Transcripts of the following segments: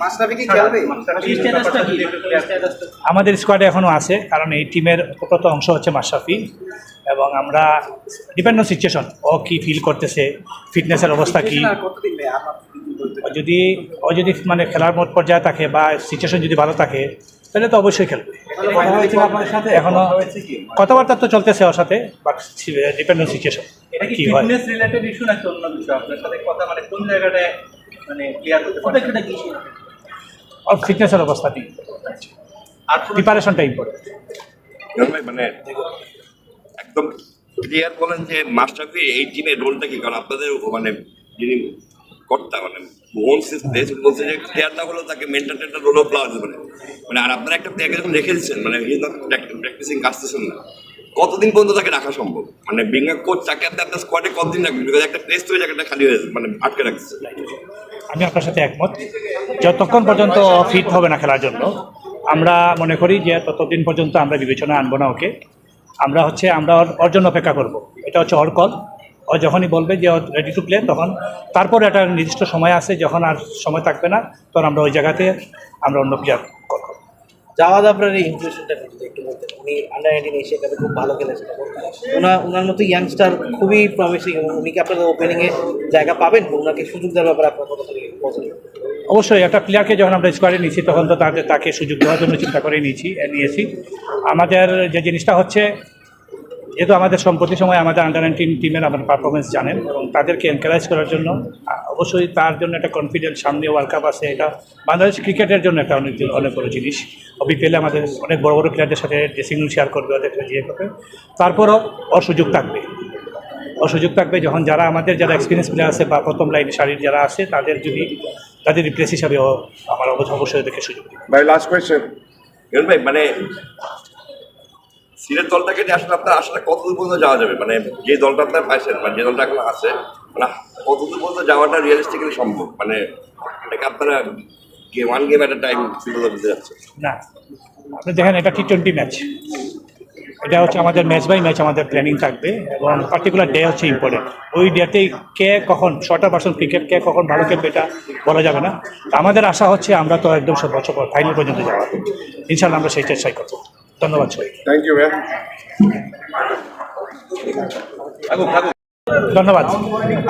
মাশরাফি কি খেলবে? আমাদের স্কোয়াডে এখনও আছে কারণ এই টিমের উপকৃত অংশ হচ্ছে মাশরাফি এবং আমরা ডিপেন্ড অন সিচুয়েশন ও কি ফিল করতেছে ফিটনেসের অবস্থা কি? যদি ও যদি মানে খেলার মোট পর্যায়ে থাকে বা সিচুয়েশন যদি ভালো থাকে তাহলে তো অবশ্যই খেলবে। এখনও কথাবার্তা তো চলতেছে ওর সাথে বাট ডিপেন্ড অন সিচুয়েশন এটা কি কি হয়। রিলেটেড ইস্যু নাকি অন্য বিষয়? আপনার সাথে কথা মানে কোন জায়গাটায় মানে ক্লিয়ার করতে পারবেন এটা কি ওর ফিটনেসের অবস্থা নেই আর প্রিপারেশনটা ইম্পর্টেন্ট মানে একদম ক্লিয়ার বলেন যে এই টিমের রোলটা কি? কারণ আপনাদের মানে যিনি কর্তা মানে বলছে যে প্লেয়ার না হলেও তাকে মেন্টাল টেন্টাল রোলও পারে মানে। আর আপনারা একটা প্লেয়ারকে যখন রেখে দিচ্ছেন মানে প্র্যাকটিসিং আসতেছেন না। কতদিন পর্যন্ত তাকে রাখা সম্ভব? মানে বিঙ্গা কোচ তাকে আপনি আপনার স্কোয়াডে কতদিন রাখবেন বিকজ একটা টেস্ট হয়ে জায়গাটা খালি হয়ে যাচ্ছে মানে আটকে রাখছে। আমি আপনার সাথে একমত। যতক্ষণ পর্যন্ত ফিট হবে না খেলার জন্য, আমরা মনে করি যে ততদিন পর্যন্ত আমরা বিবেচনা আনব না ওকে। আমরা হচ্ছে, আমরা ওর- জন্য অপেক্ষা করব। এটা হচ্ছে ওর কল ও যখনই বলবে যে রেডি টু প্লে তখন তারপর একটা নির্দিষ্ট সময় আছে, যখন আর সময় থাকবে না, তখন আমরা ওই জায়গাতে আমরা অন্য প্লেয়ার জাওয়াদ আপনার এই যদি একটু বলতেন। উনি আন্ডার নাইনটিন এশিয়া কাপে খুব ভালো খেলেছেন। ওনার ওনার মতো ইয়াংস্টার খুবই প্রমিসিং এবং উনি কি আপনাদের ওপেনিংয়ে জায়গা পাবেন? ওনাকে সুযোগ দেওয়ার ব্যাপারে আপনার কথা অবশ্যই, একটা প্লেয়ারকে যখন আমরা স্কোয়াডে নিয়েছি তখন তো তাকে তাকে সুযোগ দেওয়ার জন্য চিন্তা করে নিয়েছি নিয়েছি। আমাদের যে জিনিসটা হচ্ছে, যেহেতু আমাদের সম্প্রতি সময় আমাদের আন্ডার নাইনটিন টিমের আমাদের পারফরমেন্স জানেন এবং তাদেরকে এনকারেজ করার জন্য অবশ্যই তার জন্য একটা কনফিডেন্স সামনে ওয়ার্ল্ড কাপ আছে, এটা বাংলাদেশ ক্রিকেটের জন্য একটা অনেক অনেক বড় জিনিস। বিপিএলে আমাদের অনেক বড় বড় প্লেয়ারদের সাথে ড্রেসিং রুম শেয়ার করবে ওদের ইয়ে করবে। তারপরও ওর সুযোগ থাকবে। ও সুযোগ থাকবে যখন যারা আমাদের যারা এক্সপিরিয়েন্স প্লেয়ার আছে বা প্রথম লাইনে শারীর যারা আছে, তাদের যদি তাদের রিপ্লেস হিসাবে আমার অবশ্য- অবশ্যই দেখে সুযোগ last question. ইমরান ভাই মানে সিলেট দলটাকে নিয়ে আসলে আপনার আসলে কতদূর পর্যন্ত যাওয়া যাবে? মানে যে দলটা আপনার পাইছেন মানে যে দলটা এখন আছে মানে কতদূর পর্যন্ত যাওয়াটা রিয়েলিস্টিক্যালি সম্ভব। মানে এটাকে আপনারা one game at time Sylhet যাচ্ছে না আপনি দেখেন এটা টি টোয়েন্টি ম্যাচ এটা হচ্ছে আমাদের ম্যাচ বাই ম্যাচ আমাদের প্ল্যানিং থাকবে এবং পার্টিকুলার ডে হচ্ছে ইম্পর্টেন্ট ওই ডেতেই কে কখন ছটা পার্সেন্ট ক্রিকেট কে কখন ভালো খেলবে এটা বলা যাবে না। আমাদের আশা হচ্ছে আমরা তো একদম সব বছর পর ফাইনাল পর্যন্ত যাওয়া ইনশাল্লাহ আমরা সেই চেষ্টাই করব। ধন্যবাদ সবাই you, man. ধন্যবাদ।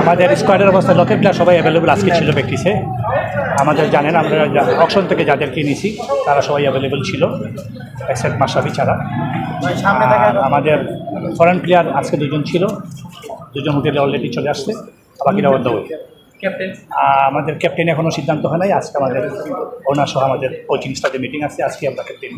আমাদের স্কোয়াডের অবস্থা লোকের প্লেয়ার সবাই অ্যাভেলেবল আজকে ছিল প্র্যাকটিসে আমাদের জানেন আমরা অকশন থেকে যাদেরকে নিয়েছি তারা সবাই অ্যাভেলেবল ছিল এক্সেপ্ট মাসাফি ছাড়া। আমাদের ফরেন প্লেয়ার আজকে দুজন ছিল দুজন হোটেলে অলরেডি চলে আসছে বাকিরা অন্য ওয়ে ক্যাপ্টেন আমাদের ক্যাপ্টেন এখনও সিদ্ধান্ত হয় নাই আজকে আমাদের ওনার সহ আমাদের কোচিং স্টাফে মিটিং আছে আজকে আমরা ক্যাপ্টেন